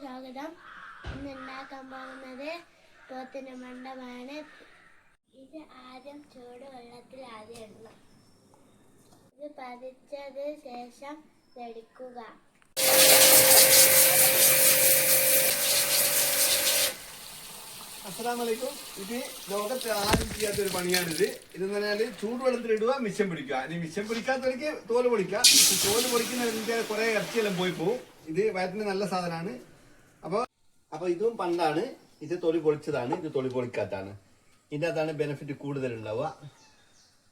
സ്വാഗതം. ഇന്ന് ഉണ്ടാക്കാൻ പോകുന്നത് പോത്തിന്റെ മണ്ടമാണ്. ഇത് ആദ്യം ചൂട് വെള്ളത്തിൽ ആദ്യം ഇടണം. ഇത് പതിച്ചത് ശേഷം എടുക്കുക. അസ്സലാമലൈക്കും ഇത് ലോകത്തെ ആരും ചെയ്യാത്ത ഒരു പണിയാണിത്. എന്ന് പറഞ്ഞാൽ ചൂടുവെള്ളത്തിൽ ഇടുക മിച്ചം പിടിക്കുക. ഇനി മിച്ചം പിടിക്കാത്തവർക്ക് തോൽ പൊളിക്കുക തോൽ പൊളിക്കുന്നവർക്ക് കുറെ ഇറച്ചിയെല്ലാം പോയി പോകും ഇത് വയറ്റിന് നല്ല സാധനമാണ്. അപ്പൊ അപ്പൊ ഇതും പണ്ടാണ് ഇത് തൊലി പൊളിച്ചതാണ് ഇത് തൊലി പൊളിക്കാത്താണ് ഇതിന്റെ അകത്താണ് ബെനിഫിറ്റ് കൂടുതൽ ഉണ്ടാവുക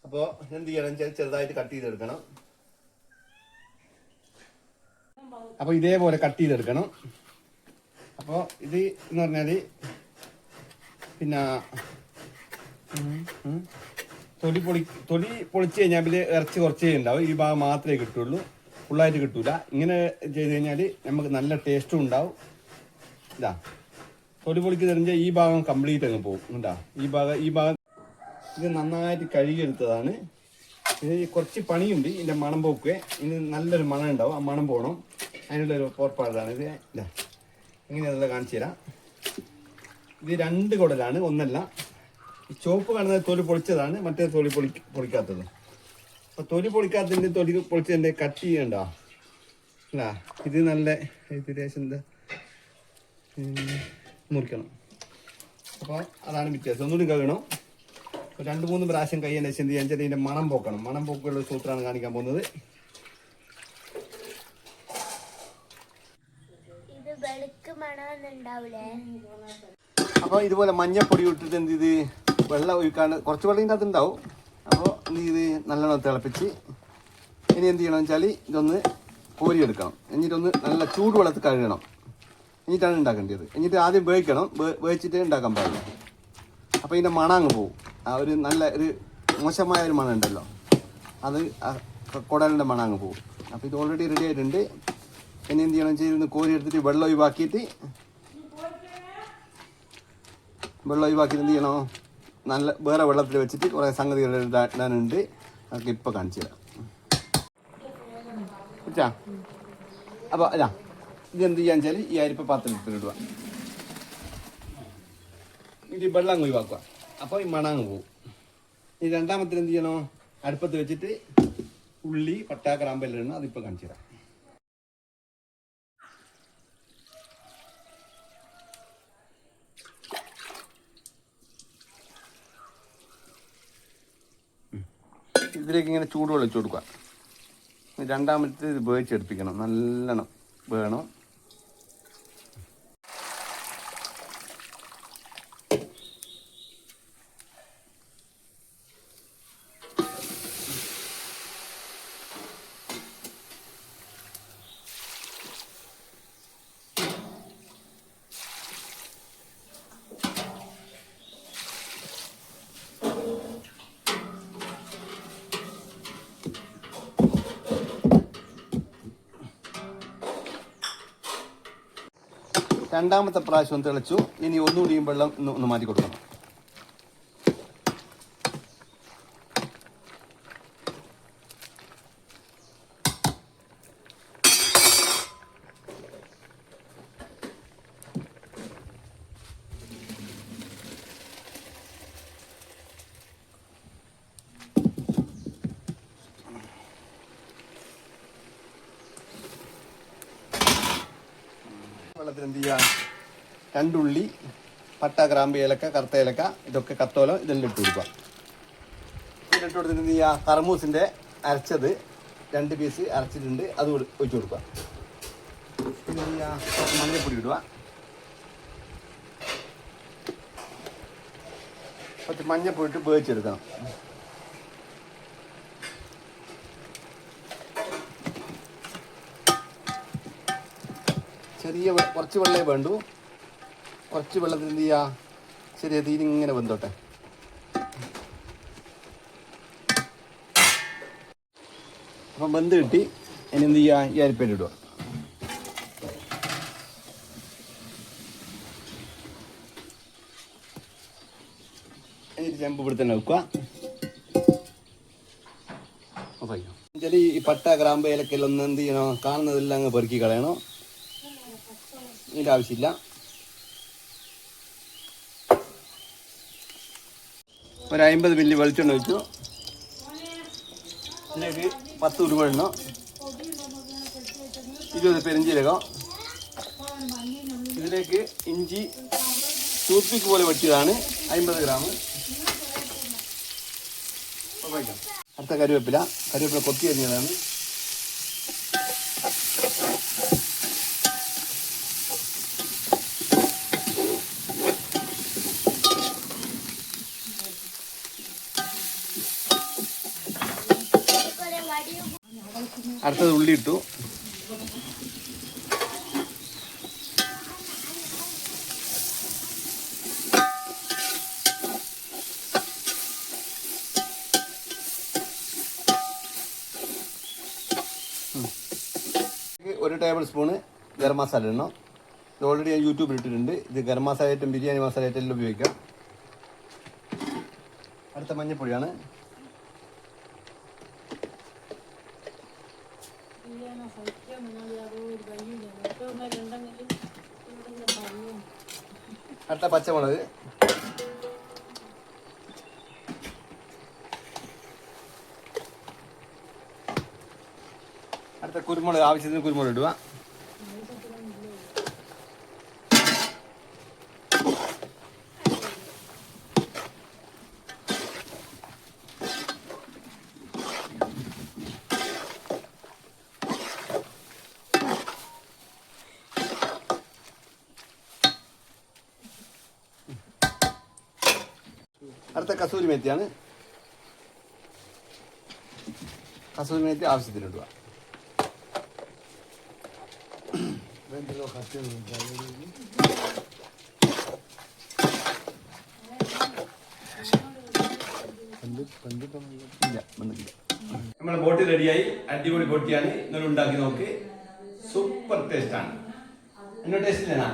അപ്പോ എന്ത് ചെയ്യണം? ചെറുതായിട്ട് കട്ട് ചെയ്തെടുക്കണം. അപ്പോൾ ഇതേപോലെ കട്ട് ചെയ്തെടുക്കണം. അപ്പോൾ ഇത് എന്ന് പറഞ്ഞാൽ പിന്നെ. തൊലി പൊളി തൊലി പൊളിച്ച് കഴിഞ്ഞാൽ പിന്നെ ഇറച്ചി കുറച്ചേ ഉണ്ടാവും. ഈ ഭാഗം മാത്രമേ കിട്ടുള്ളൂ. ഫുള്ളായിട്ട് കിട്ടൂല. ഇങ്ങനെ ചെയ്ത് കഴിഞ്ഞാൽ നമുക്ക് നല്ല ടേസ്റ്റും ഉണ്ടാവും. ഇതാ. തൊലി പൊളിക്ക് തെറിഞ്ഞാൽ ഈ ഭാഗം കംപ്ലീറ്റ് അങ്ങ് പോകും ഉണ്ടാ ഈ ഭാഗം ഈ ഭാഗം ഇത് നന്നായിട്ട് കഴുകിയെടുത്തതാണ്. ഇത് കുറച്ച് പണിയുണ്ട്. ഇതിന്റെ മണം പോക്കുക ഇത് നല്ലൊരു മണം ഉണ്ടാവും. ആ മണം പോകണം അതിനുള്ളൊരു പോർപ്പാടാണ് ഇത്. ഇതാ. ഇങ്ങനെയുള്ള കാണിച്ചു തരാം. ഇത് രണ്ട് കുടലാണ്. ഒന്നല്ല. ഈ ചുവപ്പ് കാണുന്നത് തൊലി പൊളിച്ചതാണ്. മറ്റേ തൊലി പൊളി പൊളിക്കാത്തത്. അപ്പോൾ തൊലി പൊളിക്കാത്തതിന്റെ തൊലി പൊളിച്ചതിന്റെ കട്ട് ചെയ്യണ്ടോ അല്ല ഇത് നല്ല ലേശം എന്താ? മുറിക്കണം. അപ്പോൾ അതാണ് വ്യത്യാസം. ഒന്നുകൂടി കഴുകണം രണ്ട് മൂന്ന് പ്രാവശ്യം കയ്യന്റെ എന്ത് ചെയ്യാൻ വെച്ചാൽ ഇതിന്റെ മണം പോക്കണം. മണം പോക്കുള്ള സൂത്രമാണ് കാണിക്കാൻ പോകുന്നത്. അപ്പോൾ ഇതുപോലെ മഞ്ഞപ്പൊടി ഇട്ടിട്ട് എന്ത് ചെയ്ത്? വെള്ളം ഒഴിക്കാണ്ട് കുറച്ച് വെള്ളം ഇതിന്റെ ഉണ്ടാവും. അപ്പോൾ എന്ത് ചെയ്ത്? നല്ലോണം തിളപ്പിച്ച് ഇനി എന്ത് ചെയ്യണം വെച്ചാൽ ഇതൊന്ന് കോരിയെടുക്കണം. എന്നിട്ടൊന്ന് നല്ല ചൂട് വെള്ളത്തിൽ കഴുകണം. എന്നിട്ടാണ് ഉണ്ടാക്കേണ്ടത് എന്നിട്ട് ആദ്യം വേവിക്കണം വേവിച്ചിട്ട് ഉണ്ടാക്കാൻ പാടില്ല അപ്പോൾ ഇതിന്റെ മണം അങ്ങ് പോകും ആ ഒരു നല്ല ഒരു മോശമായ ഒരു മണം ഉണ്ടല്ലോ അത് കൊടലിന്റെ മണം അങ്ങ് പോകും അപ്പോൾ ഇത് ഓൾറെഡി റെഡി ആയിട്ടുണ്ട് ഇനി എന്ത് ചെയ്യണം വെച്ചാൽ കോരി എടുത്തിട്ട് വെള്ളം ഒഴിവാക്കിയിട്ട് വെള്ളം ഒഴിവാക്കിയിട്ട് എന്ത് ചെയ്യണോ നല്ല വേറെ വെള്ളത്തിൽ വെച്ചിട്ട് കുറേ സംഗതികൾ ഇടാ- ഇടാനുണ്ട് അതൊക്കെ ഇപ്പം കാണിച്ചു തരാം അപ്പോൾ അല്ല ഇതെന്ത് ചെയ്യാന്ന് വെച്ചാൽ ഈ അരിപ്പ പാത്രത്തിൽ ഇടുക. ഇത് വെള്ളം ഒഴിവാക്കുക. അപ്പോൾ ഈ മണങ്ങ് പോവും പോകും. രണ്ടാമത്തെ എന്ത് ചെയ്യണോ? അടുപ്പത്ത് വെച്ചിട്ട് ഉള്ളി പട്ടാ ഗ്രാമ്പെല്ലാം ഇടണം. അതിപ്പോൾ കാണിച്ചു തരാം. ഇതിലേക്ക് ഇങ്ങനെ ചൂടുവെള്ളം വെച്ച് കൊടുക്കുക. രണ്ടാമത്തെ ഇത് വേവിച്ചെടുപ്പിക്കണം. നല്ലോണം വേണം. രണ്ടാമത്തെ പ്രാവശ്യം തിളച്ചു. ഇനി ഒന്നുകൂടിയും വെള്ളം ഒന്ന് മാറ്റി കൊടുക്കണം. വെള്ളത്തിൽ എന്ത് ചെയ്യുക രണ്ടുള്ളി പട്ട ഗ്രാമ്പ് ഏലക്ക കറുത്ത ഏലക്ക ഇതൊക്കെ കത്തോലം ഇതെല്ലാം ഇട്ട് കൊടുക്കുക. ഇതിലിട്ട് കൊടുത്തിട്ട് എന്ത് ചെയ്യുക കർമൂസിന്റെ അരച്ചത് രണ്ട് പീസ് അരച്ചിട്ടുണ്ട് അത് ഒഴിച്ചു കൊടുക്കുക. പിന്നെ എന്ത് ചെയ്യുക മഞ്ഞൾപ്പൊടി ഇടുക. കുറച്ച് മഞ്ഞപ്പൊടി ഇട്ട് വേവിച്ചെടുക്കണം. ചെറിയ കുറച്ച് വെള്ളമേ വേണ്ടൂ. കുറച്ച് വെള്ളത്തിൽ എന്ത് ചെയ്യുക ചെറിയ തീരി ഇങ്ങനെ വെന്തോട്ടെ. അപ്പം വെന്ത് കിട്ടി. ഇനി എന്ത് ചെയ്യുക ഈ അരിപ്പേര് ഇടുക. എന്നിട്ട് ചെമ്പ് ഇവിടെ തന്നെ വെക്കുക. ഈ പട്ട ഗ്രാമ്പ് ഏലക്കെല്ലാം ഒന്ന് എന്ത് ചെയ്യണോ? കാണുന്നതെല്ലാം അങ്ങ് പെറുക്കി കളയണോ. ഇതിന്റെ ആവശ്യമില്ല. ഒരു അമ്പത് മില്ലി വെളിച്ചെണ്ണ വെച്ചു ഇതിലേക്ക് പത്ത് ഉരുവെണ്ണ ഇരുപത് പെരിഞ്ചീരകം ഇതിലേക്ക് ഇഞ്ചി ടൂത്ത്പിക്ക് പോലെ വെട്ടിയതാണ് അമ്പത് ഗ്രാം. അടുത്ത കരുവേപ്പില കരുവേപ്പില കൊത്തി അരിഞ്ഞതാണ് കുറെ വടിയും അടുത്തത് ഉള്ളി ഇട്ടു. ഒരു ടേബിൾ സ്പൂണ് ഗരം മസാല ഇടണം. ഇത് ഓൾറെഡി ഞാൻ യൂട്യൂബിൽ ഇട്ടിട്ടുണ്ട്. ഇത് ഗരം മസാല ആയിട്ടും ബിരിയാണി മസാല ആയിട്ടും ഉപയോഗിക്കാം. അടുത്ത മഞ്ഞപ്പൊടിയാണ്. അടുത്ത പച്ചമുളക് അടുത്ത കുരുമുളക് ആവശ്യത്തിന് കുരുമുളക് ഇടുക അടുത്ത കസൂരി മേത്തിയാണ്. കസൂരി മേത്തി ആവശ്യത്തിനിടുക. ഇല്ല വന്നിട്ടില്ല. നമ്മുടെ ബോട്ടി റെഡിയായി അടിപൊളി ബോട്ടിയാണ്. നിങ്ങൾ ഉണ്ടാക്കി നോക്ക്. സൂപ്പർ ടേസ്റ്റ് ആണ് എന്നോട് ടേസ്റ്റ് ഇല്ലനാ